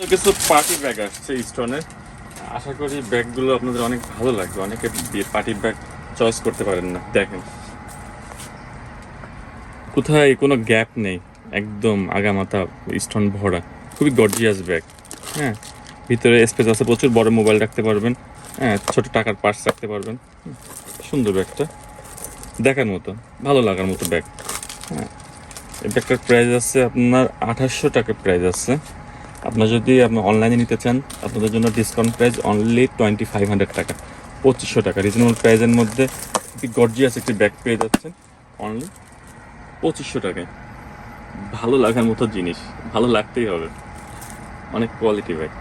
কিছু party bag আসছে স্টোনের আশা করি ব্যাগগুলো আপনাদের অনেক ভালো লাগবে। অনেকে পার্টি ব্যাগ চয়েস করতে পারেন না। দেখেন। কোথায় কোনো গ্যাপ নেই। একদম আগামাথা স্টোন ভরা। খুবই গর্জিয়াস ব্যাগ হ্যাঁ? ভিতরে স্পেস আছে প্রচুর। বড় মোবাইল রাখতে পারবেন। হ্যাঁ? ছোট টাকার পার্স রাখতে পারবেন। সুন্দর ব্যাগটা দেখার মতো। ভালো লাগার মতো ব্যাগ হ্যাঁ? এই ব্যাগটার প্রাইস আছে আপনার আঠাশশো টাকা প্রাইস আছে। আপনার যদি আপনি অনলাইনে নিতে চান, আপনাদের জন্য discount price only twenty five hundred টাকা, পঁচিশশো টাকা। রিজনেবল প্রাইসের মধ্যে একটি গর্জিয়াস একটি ব্যাগ পেয়ে যাচ্ছেন অনলি পঁচিশশো টাকায়। ভালো লাগার মতো জিনিস, ভালো লাগতেই হবে। অনেক কোয়ালিটি ব্যাগ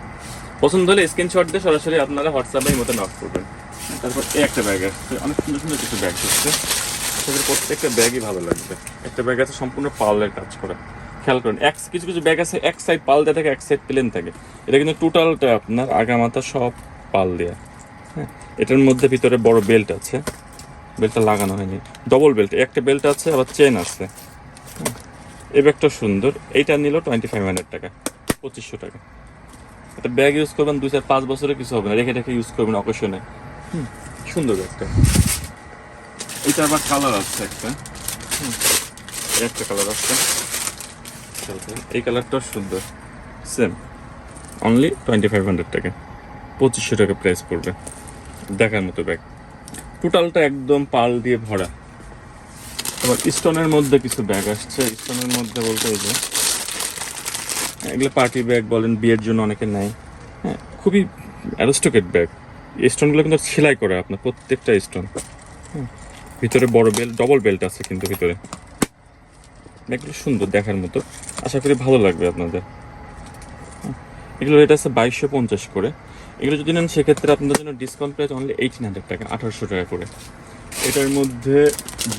পছন্দ হলে স্ক্রিনশট দিয়ে সরাসরি আপনারা হোয়াটসঅ্যাপে মতো নক করবেন। তারপর এই একটা ব্যাগ আসছে অনেক সুন্দর সুন্দর কিছু ব্যাগ দিচ্ছে। সেগুলো প্রত্যেকটা ব্যাগই ভালো লাগবে। একটা ব্যাগ আছে সম্পূর্ণ পাওয়ালের কাজ করা। খেয়াল করেন, এক, কিছু কিছু ব্যাগ আছে, এক সাইড পাল দেওয়া থাকে, এক সাইড প্লেন থাকে। এটা কিন্তু টোটালটা আপনার আগামাথা সব পাল দেওয়া হ্যাঁ এটার মধ্যে ভিতরে বড় বেল্ট আছে। বেল্টটা লাগানো হয়নি। ডবল বেল্ট একটা বেল্ট আছে, আবার চেন আছে। এই ব্যাগটা সুন্দর। এইটা নিল টোয়েন্টি ফাইভ হান্ড্রেড টাকা, পঁচিশশো টাকা। একটা ব্যাগ ইউজ করবেন দুই চার পাঁচ বছরে কিছু হবে না, রেখে রেখে ইউজ করবেন অকেশনে হুম, সুন্দর ব্যাগটা এটা আবার কালার আছে একটা। একটা কালার আছে। এই কালারটাও সুন্দর। Same only twenty five hundred টাকা। পঁচিশশো টাকা প্রাইস পড়বে। দেখার মতো ব্যাগ টোটালটা একদম পাল দিয়ে ভরা। আবার স্টোনের মধ্যে কিছু ব্যাগ আসছে। স্টোনের মধ্যে বলতে যে, এগুলো পার্টি ব্যাগ বলেন, বিয়ের জন্য অনেকে নেয়। হ্যাঁ খুবই অ্যারোস্টোকেট ব্যাগ স্টোনগুলো কিন্তু সেলাই করা আপনার প্রত্যেকটা স্টোন ভিতরে বড় বেল্ট ডবল বেল্ট আছে কিন্তু ভিতরে। ব্যাগগুলো সুন্দর দেখার মতো। আশা করি ভালো লাগবে আপনাদের। এগুলো রেট আছে বাইশশো পঞ্চাশ করে। এগুলো যদি নেন, সেক্ষেত্রে আপনাদের জন্য discount price only eighteen hundred টাকা, আঠারোশো টাকা করে। এটার মধ্যে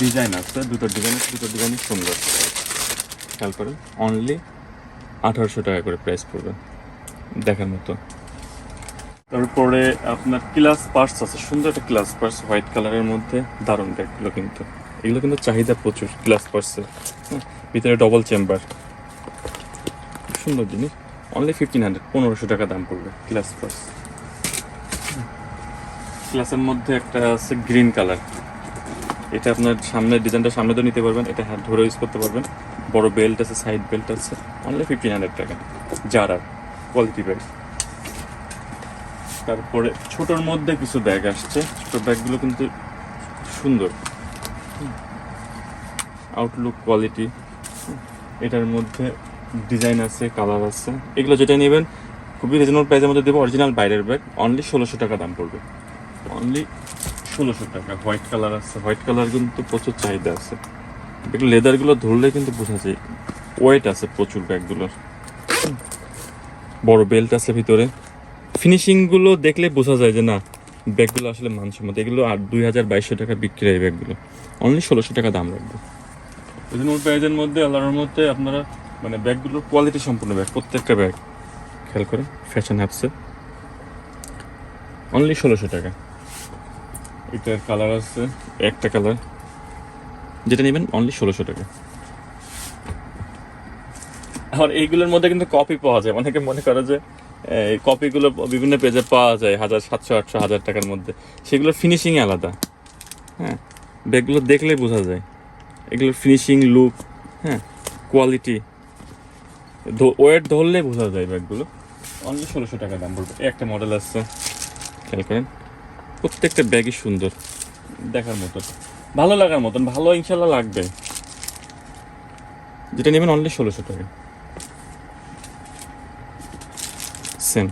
ডিজাইন আছে, দুটো ডিজাইন দুটো ডিজাইনই সুন্দর খেয়াল করেন অনলি আঠারোশো টাকা করে প্রাইস পড়বে দেখার মতো। তারপরে আপনার ক্লাস পার্স আছে, সুন্দর একটা ক্লাস পার্স হোয়াইট কালারের মধ্যে দারুণ ব্যাগগুলো কিন্তু। এগুলো কিন্তু চাহিদা প্রচুর ক্লাস পার্সের ভিতরে ডবল চেম্বার সুন্দর জিনিস। অনলি ফিফটিন হান্ড্রেড পনেরোশো টাকা দাম পড়বে ক্লাস পার্স ক্লাসের মধ্যে একটা আছে গ্রিন কালার এটা আপনার সামনে, ডিজাইনটা সামনে তো নিতে পারবেন, এটা হাত ধরে ইউজ করতে পারবেন। বড় বেল্ট আছে সাইড বেল্ট আছে। অনলি ফিফটিন হান্ড্রেড টাকা। যারা কোয়ালিটি ব্যাগ তারপরে ছোটোর মধ্যে কিছু ব্যাগ আসছে। ছোট ব্যাগগুলো কিন্তু সুন্দর। আউটলুক কোয়ালিটি এটার মধ্যে ডিজাইন আছে কালার আছে। এগুলো যেটা নেবেন, খুবই রিজনেবল প্রাইসের মধ্যে দেবো। অরিজিনাল বাইরের ব্যাগ অনলি ষোলোশো টাকা দাম পড়বে। অনলি ষোলোশো টাকা। হোয়াইট কালার আছে। হোয়াইট কালার কিন্তু প্রচুর চাহিদা আছে। এগুলো লেদারগুলো ধরলে কিন্তু বোঝা যায় ওয়েট আছে প্রচুর ব্যাগগুলোর বড় বেল্ট আছে ভিতরে। ফিনিশিংগুলো দেখলে বোঝা যায় যে না ব্যাগগুলো আসলে মানসম্মত। এগুলো আর দুই হাজার বাইশশো টাকা বিক্রি হয় ব্যাগগুলো অনলি ষোলোশো টাকা দাম রাখবে। রিজনেবল প্রাইজের মধ্যে, আল্লাহর মধ্যে আপনারা মানে ব্যাগগুলোর কোয়ালিটি সম্পূর্ণ ব্যাগ, প্রত্যেকটা ব্যাগ, খেয়াল করে ফ্যাশন হ্যাপসে অনলি ষোলোশো টাকা। এটার কালার আছে, একটা কালার যেটা নেবেন অনলি ষোলোশো টাকা। আর এইগুলোর মধ্যে কিন্তু কপি পাওয়া যায়। অনেকে মনে করে যে, এই কপিগুলো বিভিন্ন পেজে পাওয়া যায়, হাজার সাতশো, আটশো, হাজার টাকার মধ্যে। সেগুলোর ফিনিশিং আলাদা। হ্যাঁ ব্যাগগুলো দেখলেই বোঝা যায়। এগুলোর ফিনিশিং লুক হ্যাঁ কোয়ালিটি ওয়েট ধরলেই বোঝা যায় ব্যাগগুলো। অনলি ষোলোশো টাকা দাম পড়বে। একটা মডেল আসছে। খেয়াল করেন প্রত্যেকটা ব্যাগই সুন্দর। দেখার মতন ভালো লাগার মতন। ভালো ইনশাল্লাহ লাগবে। যেটা নেবেন অনলি ষোলোশো টাকা। সেম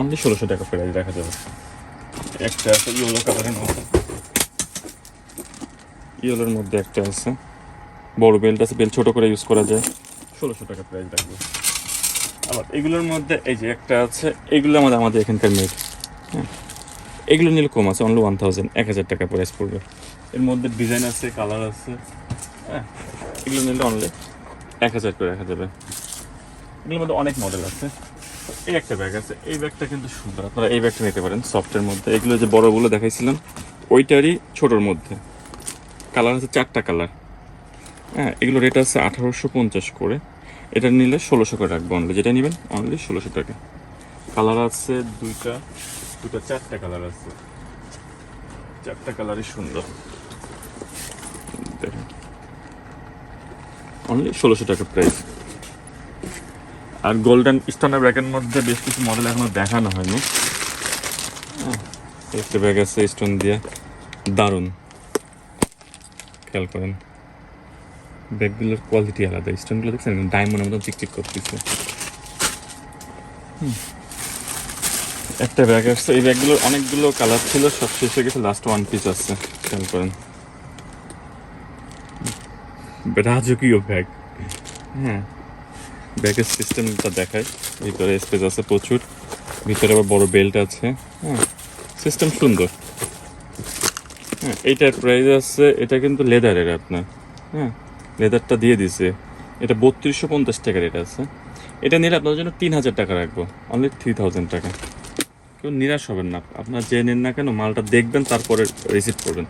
অনলি ষোলোশো টাকা প্রাইস দেখা যাবে। একটা আছে ইয়েলো কালারের মধ্যে ইয়েলোর মধ্যে একটা আছে। বড় বেল্ট আছে, বেল্ট ছোট করে ইউজ করা যায়। ষোলোশো টাকা প্রাইস রাখব আবার এগুলোর মধ্যে এই যে একটা আছে, এগুলো আমাদের আমাদের এখানকার মেড হ্যাঁ। এগুলো নিলে কম আছে অনলি ওয়ান থাউজেন্ড এক হাজার টাকা প্রাইস পড়বে। এর মধ্যে ডিজাইন আছে কালার আছে। হ্যাঁ। এগুলো নিলে অনলি এক হাজার করে রাখা যাবে। এগুলোর মধ্যে অনেক মডেল আছে। এই একটা ব্যাগ আছে, এই ব্যাগটা কিন্তু সুন্দর। আপনারা এই ব্যাগটা নিতে পারেন সফটের মধ্যে। এগুলো যে বড়গুলো দেখাইছিলাম, ওইটারই ছোটোর মধ্যে। কালার আছে চারটা কালার। হ্যাঁ এগুলো রেট আছে আঠারোশো পঞ্চাশ করে। এটা নিলে ষোলোশো করে রাখব অনলি যেটা নেবেন অনলি ষোলোশো টাকা। কালার আছে দুইটা দুটো চারটা কালার আছে। চারটা কালারই সুন্দর। অনলি ষোলোশো টাকা প্রাইস আর গোল্ডেন স্টোনের ব্যাগের মধ্যে বেশ কিছু মডেল এখনও দেখানো হয়নি। হ্যাঁ, একটা ব্যাগ আছে স্টোন দিয়ে। দারুণ। খেয়াল করেন। ব্যাগগুলোর কোয়ালিটি আলাদা। স্টোনগুলো দেখছেন? ডায়মন্ডের মতো চিকচিক করতেছে। একটা ব্যাগ আসছে। এই ব্যাগগুলোর অনেকগুলো কালার ছিল, সব শেষ হয়ে গেছে। লাস্ট ওয়ান পিস আসছে। খেয়াল করেন। রাজকীয় ব্যাগ হ্যাঁ। ব্যাগের সিস্টেমটা দেখায় ভিতরে স্পেস আছে প্রচুর। ভিতরে আবার বড় বেল্ট আছে। হ্যাঁ। সিস্টেম সুন্দর। হ্যাঁ এইটার প্রাইস আছে, এটা কিন্তু লেদারের আপনার হ্যাঁ? লেদারটা দিয়ে দিছে। এটা বত্রিশশো পঞ্চাশ টাকার এটা আছে। এটা নিলে আপনার জন্য তিন হাজার টাকা রাখব। অনলি থ্রি থাউজেন্ড টাকা। কেউ নিরাশ হবেন না। আপনার যে নেন না কেন, মালটা দেখবেন, তারপরে রিসিভ করবেন।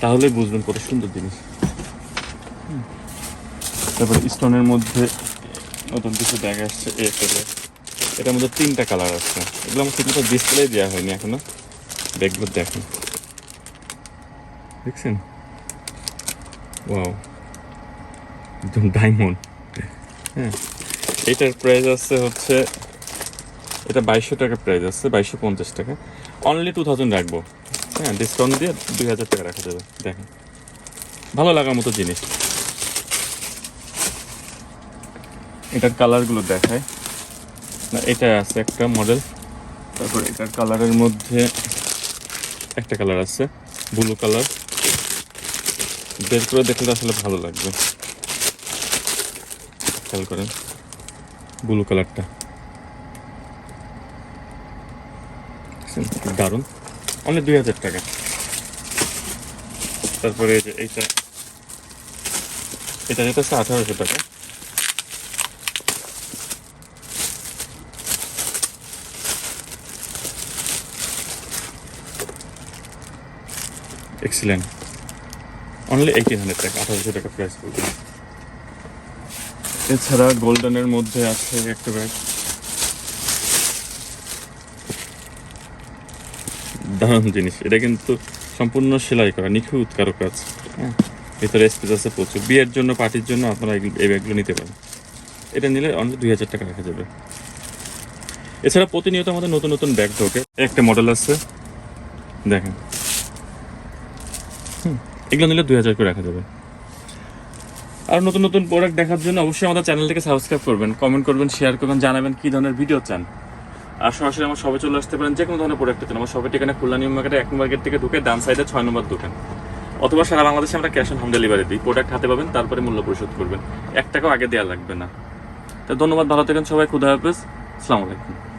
তাহলে বুঝবেন কত সুন্দর জিনিস। তারপরে স্টোনের মধ্যে নতুন কিছু ব্যাগ আসছে একটা এটার মধ্যে তিনটা কালার আছে। এগুলো আমার ঠিকমতো ডিসপ্লে দেওয়া হয়নি এখনও। ব্যাগগুলো দেখেন। দেখছেন? একদম ডায়মন্ড হ্যাঁ এটার প্রাইস আছে হচ্ছে, এটা বাইশশো টাকা প্রাইস আছে, বাইশশো পঞ্চাশ টাকা। অনলি টু থাউজেন্ড রাখব। হ্যাঁ ডিসকাউন্ট দিয়ে দুই হাজার টাকা রাখা যাবে। দেখেন। ভালো লাগার মতো জিনিস। এটার কালারগুলো দেখায়। না, এটা আছে একটা মডেল তারপর এটার কালারের মধ্যে একটা কালার আছে ব্লু কালার বের করে দেখলে আসলে ভালো লাগবে। খেয়াল করেন ব্লু কালারটা দারুণ। অনেক দুই হাজার টাকা। তারপরে এইটা, এটা যেটা আছে আঠারোশো টাকা। এক্সিলেন্ট অনলি এইটিন হান্ড্রেড টাকা আঠারোশো টাকা প্রাইস পড়বে এছাড়া গোল্ডেনের মধ্যে আছে একটা ব্যাগ দারুণ জিনিস। এটা কিন্তু সম্পূর্ণ সেলাই করা নিখুঁত কারও কাজ। হ্যাঁ ভিতরে স্পেস আছে প্রচুর। বিয়ের জন্য পার্টির জন্য আপনারা এই ব্যাগগুলো নিতে পারেন। এটা নিলে অনলি দুই হাজার টাকা রাখা যাবে। এছাড়া প্রতিনিয়ত আমাদের নতুন নতুন ব্যাগ ঢোকে। একটা মডেল আছে। দেখেন। এগুলো নিলে দুই হাজার করে রাখা যাবে। আর নতুন নতুন প্রোডাক্ট দেখার জন্য অবশ্যই আমাদের চ্যানেলটাকে সাবস্ক্রাইব করবেন কমেন্ট করবেন শেয়ার করবেন, জানাবেন কি ধরনের ভিডিও চান। আর সরাসরি আমার সবে চলে আসতে পারেন যে কোনো ধরনের প্রোডাক্ট চান আমার সবের ঠিকানা খুলনা নিউ মার্কেটে, এক মার্কেট থেকে ঢুকে ডান সাইডে ছয় নম্বর দোকান। অথবা সারা বাংলাদেশে আমরা ক্যাশ অন হোম ডেলিভারি দিই। প্রোডাক্ট হাতে পাবেন, তারপরে মূল্য পরিশোধ করবেন। এক টাকাও আগে দেওয়া লাগবে না। তো ধন্যবাদ, ভালো থাকেন সবাই, খুদা হাফেজ। আলাইকুম।